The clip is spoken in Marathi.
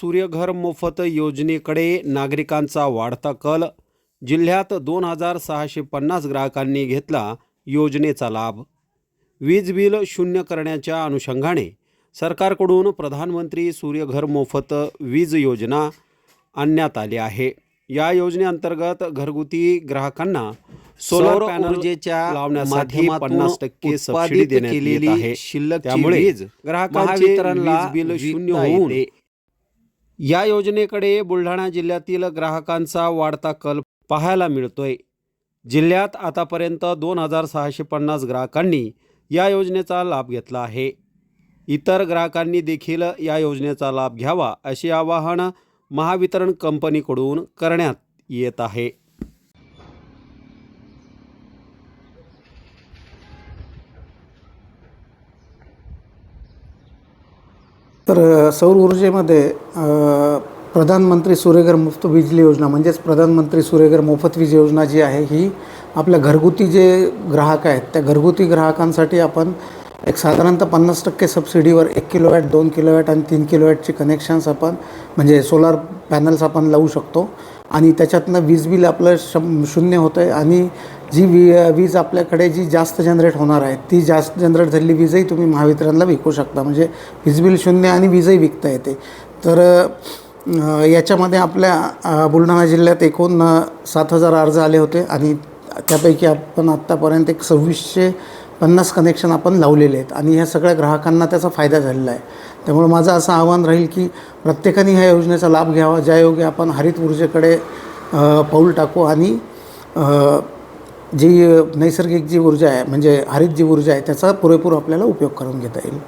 सूर्यघर मोफत योजनेकडे नागरिकांचा वाढता कल. जिल्ह्यात दोन हजार सहाशे पन्नास ग्राहकांनी घेतला योजनेचा लाभ. वीज बिल शून्य करण्याच्या अनुषंगाने सरकारकडून प्रधानमंत्री सूर्यघर मोफत वीज योजना आणण्यात आली आहे. या योजनेअंतर्गत घरगुती ग्राहकांना सोलर ऊर्जेच्या लावण्यासाठी पन्नास टक्के सबसिडी देण्यात केलेली शिल्लकची त्यामुळे ग्राहकांचे बिल शून्य होऊन. या योजनेकडे बुलढाणा जिल्ह्यातील ग्राहकांचा वाढता कल पाहायला मिळतोय. जिल्ह्यात आतापर्यंत दोन हजार सहाशे पन्नास ग्राहकांनी या योजनेचा लाभ घेतला आहे. इतर ग्राहकांनी देखील या योजनेचा लाभ घ्यावा असे आवाहन महावितरण कंपनीकडून करण्यात येत आहे. तर सौर ऊर्जेमध्ये प्रधानमंत्री सूर्यघर मुफ्त वीजली योजना म्हणजेच प्रधानमंत्री सूर्यघर मोफत वीज योजना जी आहे ही आपल्या घरगुती जे ग्राहक आहेत त्या घरगुती ग्राहकांसाठी आपण एक साधारणतः पन्नास टक्के सबसिडीवर एक किलोवॅट दोन किलोवॅट आणि तीन किलोवॅटची कनेक्शन्स आपण म्हणजे सोलार पॅनल्स आपण लावू शकतो. आणि त्याच्यातनं वीज बिल आपलं शं शून्य होतं आहे आणि जी वी वीज आपल्याकडे जी जास्त जनरेट होणार आहे ती जास्त जनरेट झालेली वीजही तुम्ही महावितरणला विकू शकता. म्हणजे वीज बिल शून्य आणि वीजही विकता येते. तर याच्यामध्ये आपल्या बुलढाणा जिल्ह्यात एकूण सात हजार अर्ज आले होते आणि त्यापैकी आपण आत्तापर्यंत एक सव्वीसशे पन्नास कनेक्शन आपण लावलेले आहेत. आणि ह्या सगळ्या ग्राहकांना त्याचा फायदा झालेला आहे. त्यामुळे माझं असं आव्हान राहील की प्रत्येकाने ह्या योजनेचा लाभ घ्यावा. ज्यायोगे आपण हरित ऊर्जेकडे पाऊल टाकू आणि जी नैसर्गिक जी ऊर्जा आहे म्हणजे हरित जी ऊर्जा आहे त्याचा पुरेपूर आपल्याला उपयोग करून घेता येईल.